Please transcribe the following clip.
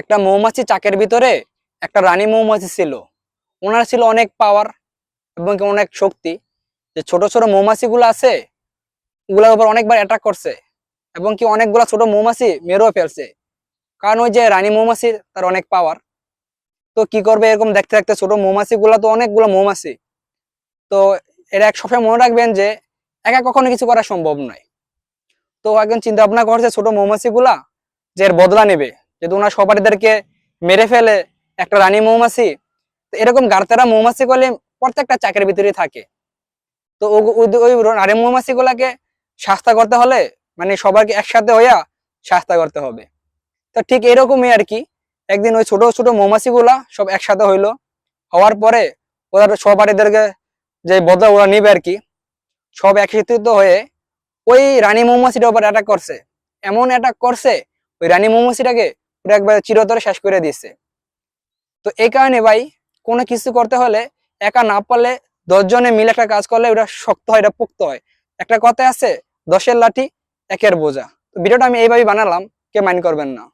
একটা মৌমাছি চাকের ভিতরে একটা রানী মৌমাছি ছিল। ওনার ছিল অনেক পাওয়ার এবং অনেক শক্তি। যে ছোট ছোট মৌমাছিগুলো আছে, ওগুলোর উপর অনেকবার অ্যাটাক করছে এবং কি অনেকগুলো ছোট মৌমাছি মেরেও ফেলছে। কারণ ওই যে রানী মৌমাছির তার অনেক পাওয়ার তো কি করবে এরকম দেখতে দেখতে ছোট মৌমাছিগুলো তো অনেকগুলো মৌমাছি। তো এরা এক সবসময় মনে রাখবেন যে একা কখনো কিছু করা সম্ভব নয়। তো একজন চিন্তা ভাবনা করছে ছোট মৌমাছিগুলা যে এর বদলা নেবে। যদি ওনার সবারিদেরকে মেরে ফেলে একটা রানী মৌমাছি এরকম গার্তেরা মৌমাছি করলে প্রত্যেকটা চাকরির ভিতরে থাকে। তো ওই- রানী মৌমাছি গুলাকে শাস্তা করতে হলে মানে সবাইকে একসাথে হইয়া শাস্তা করতে হবে। তো ঠিক এরকমই আর কি। একদিন ওই ছোট ছোট মৌমাছি গুলা সব একসাথে হইল। হওয়ার পরে ওদের সহপাঠীদেরকে যে বদলা ওরা নিবে আর কি, সব একত্রিত হয়ে ওই রানী মৌমাছিটার উপর অ্যাটাক করছে। এমন অ্যাটাক করছে, ওই রানী মৌমাছিটাকে পুরো একবার চিরতরে শেষ করে দিয়েছে। তো এই কারণে ভাই, কোনো কিছু করতে হলে একা না পারলে দশজনে মিলে একটা কাজ করলে ওটা শক্ত হয়, এটা পোক্ত হয়। একটা কথা আছে, দশের লাঠি, একের বোঝা। তো ভিডিওটা আমি এইভাবেই বানালাম কে মাইন্ড করবেন না।